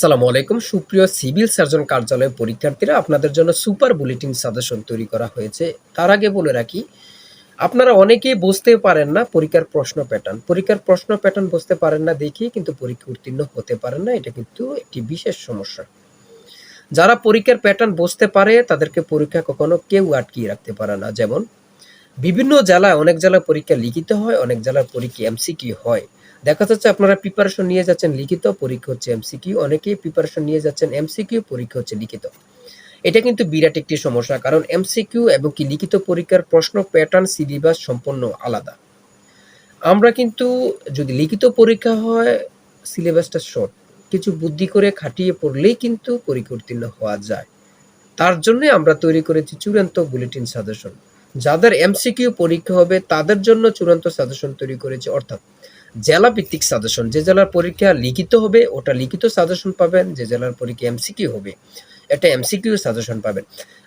আসসালামু আলাইকুম। সুপ্রিয় সিভিল সার্জন কার্যালয়ের পরীক্ষার্থীরা, আপনাদের জন্য সুপার বুলেটিন সাজেশন তৈরি করা হয়েছে। তার আগে বলে রাখি, আপনারা অনেকেই বুঝতে পারেন না পরীক্ষার প্রশ্ন প্যাটার্ন পরীক্ষার প্রশ্ন প্যাটার্ন বুঝতে পারেন না দেখি কিন্তু পরীক্ষা উত্তীর্ণ হতে পারেন না। এটা কিন্তু একটি বিশেষ সমস্যা। যারা পরীক্ষার প্যাটার্ন বুঝতে পারে, তাদেরকে পরীক্ষা কখনো কেউ আটকিয়ে রাখতে পারে না। যেমন, বিভিন্ন জেলায় অনেক জেলায় পরীক্ষা লিখিত হয়, অনেক জেলার পরীক্ষা এমসিকিউ হয়। দেখা যাচ্ছে আপনারা প্রিপারেশন নিয়ে যাচ্ছেন লিখিত, পরীক্ষা হচ্ছে এমসিকিউ অনেকেই প্রিপারেশন নিয়ে যাচ্ছেন এমসিকিউ পরীক্ষা হচ্ছে লিখিত। এটা কিন্তু বিরাট একটি সমস্যা, কারণ এমসিকিউ এবং কি লিখিত পরীক্ষার প্রশ্ন প্যাটার্ন সিলেবাস সম্পূর্ণ আলাদা। আমরা কিন্তু যদি লিখিত পরীক্ষা হয় সিলেবাসটা শর্ট কিছু বুদ্ধি করে খাটিয়ে পড়লেই কিন্তু পরীক্ষা উত্তীর্ণ হওয়া যায়। তার জন্য আমরা তৈরি করেছি চূড়ান্ত বুলেটিন সাজেশন যাদের এমসিকিউ পরীক্ষা হবে, তাদের জন্য চূড়ান্ত সাজেশন তৈরি করেছে, অর্থাৎ জেলা ভিত্তিক সাজেশন। যে জেলার পরীক্ষা লিখিত হবে, ওটা লিখিত সাজেশন পাবেন। যে জেলার পরীক্ষা এমসিকিউ হবে, এটা এমসিকিউ সাজেশন পাবেন।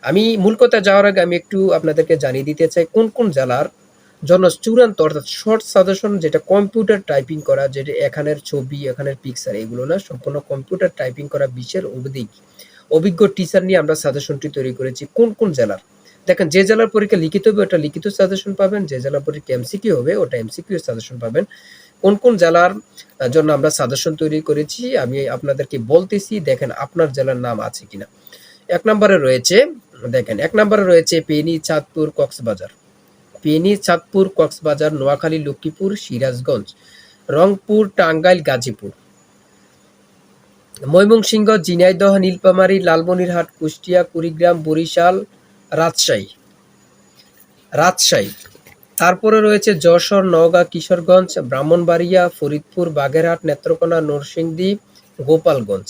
আমি মূল কথা যাওয়ার আগে আমি একটু আপনাদেরকে জানিয়ে দিতে চাই, কোন কোন জেলার জন্য চূড়ান্ত অর্থাৎ শর্ট সাজেশন, যেটা কম্পিউটার টাইপিং করা, যেটা এখানের ছবি, এখানের পিকচার এগুলো না, সম্পূর্ণ কম্পিউটার টাইপিং করা বিশ্বের অধিক অভিজ্ঞ টিচার নিয়ে আমরা সাজেশনটি তৈরি করেছি, কোন কোন জেলার? দেখেন, যে জেলার পরীক্ষা লিখিত হবে, ওটা লিখিত সাজেশন পাবেন, যে জেলার পরীক্ষা এমসিকিউ হবে, ওটা এমসিকিউ সাজেশন পাবেন। কোন কোন জেলার জন্য আমরা সাজেশন তৈরি করেছি, আমি আপনাদেরকে বলতেছি, দেখেন আপনার জেলার নাম আছে কিনা। এক নম্বরে রয়েছে, দেখেন, এক নম্বরে রয়েছে পেনি চাঁদপুর কক্সবাজার। পেনি চাঁদপুর কক্সবাজার, নোয়াখালী, লক্ষ্মীপুর, সিরাজগঞ্জ, রংপুর, টাঙ্গাইল, গাজীপুর। ময়মনসিংহ, ঝিনাইদহ নীলপামারী লালমনিরহাট, কুষ্টিয়া, কুড়িগ্রাম, বরিশাল, রাজশাহী। রাজশাহী। তারপরে রয়েছে যশোর, নওগাঁ, কিশোরগঞ্জ, ব্রাহ্মণবাড়িয়া, ফরিদপুর, বাগেরহাট, নেত্রকোনা, নরসিংদী, গোপালগঞ্জ।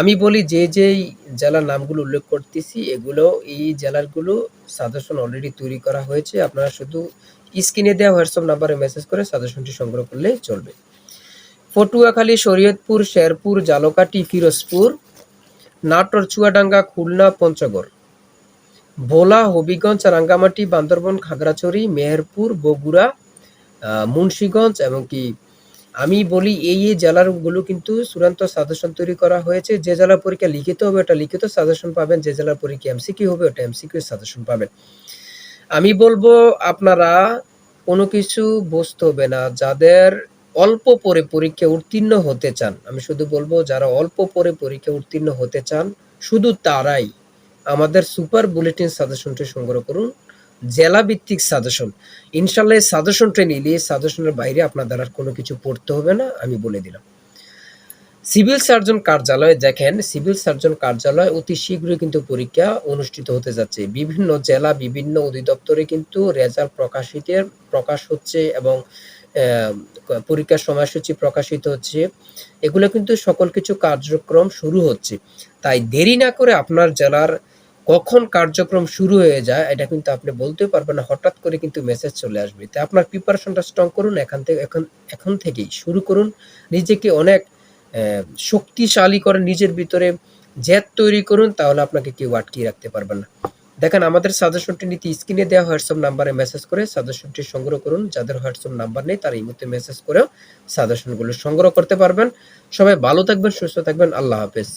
আমি বলি যে যেই জেলার নামগুলো উল্লেখ করতেছি, এগুলো এই জেলারগুলো সাজেশন অলরেডি তৈরি করা হয়েছে। আপনারা শুধু স্ক্রিনে দেওয়া হোয়াটসঅ্যাপ নাম্বারে মেসেজ করে সাজেশনটি সংগ্রহ করলে চলবে। পটুয়াখালী, শরীয়তপুর, শেরপুর জালকাটি ফিরোজপুর, নাটোর, চুয়াডাঙ্গা, খুলনা, পঞ্চগড়। ভোলা, হবিগঞ্জ, রাঙ্গামাটি, বান্দরবন, খাগড়াছড়ি, মেহেরপুর, বগুড়া মুন্সীগঞ্জ এবং কি আমি বলি এই এই জেলারগুলো কিন্তু চূড়ান্ত সাজেশন তৈরি করা হয়েছে। যে জেলার পরীক্ষা লিখিত হবে ওটা লিখিত সাজেশন পাবেন। যে জেলার পরীক্ষা এমসিকিউ হবে ওটা এমসিকিউ সাজেশন পাবেন। আমি বলব আপনারা কোনো কিছু বুঝতে হবে না। যাদের অল্প পরে পরীক্ষা উত্তীর্ণ হতে চান, আমি শুধু বলব যারা অল্প পরে পরীক্ষা উত্তীর্ণ হতে চান, শুধু তারাই আমাদের সুপার বুলেটিন সাজেশনটি সংগ্রহ করুন জেলা ভিত্তিক সাজেশন। ইনশাল্লাহ সাজেশনটা নিলে সাজেশনের বাইরে আপনার আর কোনো কিছু পড়তে হবে না, আমি বলে দিলাম। সিভিল সার্জন কার্যালয়ে দেখেন, সিভিল সার্জন কার্যালয় অতি শীঘ্রই কিন্তু পরীক্ষা অনুষ্ঠিত হতে যাচ্ছে। বিভিন্ন জেলা, বিভিন্ন অধিদপ্তরে কিন্তু রেজাল্ট প্রকাশিতের প্রকাশ হচ্ছে এবং পরীক্ষার সময়সূচি প্রকাশিত হচ্ছে। এগুলো কিন্তু সকল কিছু কার্যক্রম শুরু হচ্ছে। তাই দেরি না করে আপনার জেলার কখন কার্যক্রম শুরু হয়ে যায়, এটা কিন্তু আপনি বলতে পারবেন না, হঠাৎ করে কিন্তু মেসেজ চলে আসবে। তাই আপনার প্রিপারেশনটা স্ট্রং করুন, এখান থেকে, এখন এখন থেকেই শুরু করুন। নিজেকে অনেক শক্তিশালী করে নিজের ভিতরে জেদ তৈরি করুন, তাহলে আপনাকে কেউ আটকিয়ে রাখতে পারবেন না। দেখেন, আমাদের সাজেশনটি নীতি স্ক্রিনে দেওয়া হোয়াটসঅ্যাপ নাম্বারে মেসেজ করে সাজেশনটি সংগ্রহ করুন। যাদের হোয়াটসঅ্যাপ নাম্বার নেই, তারা এই মুহূর্তে মেসেজ করেও সাজেশনগুলো সংগ্রহ করতে পারবেন। সবাই ভালো থাকবেন, সুস্থ থাকবেন, আল্লাহ হাফেজ।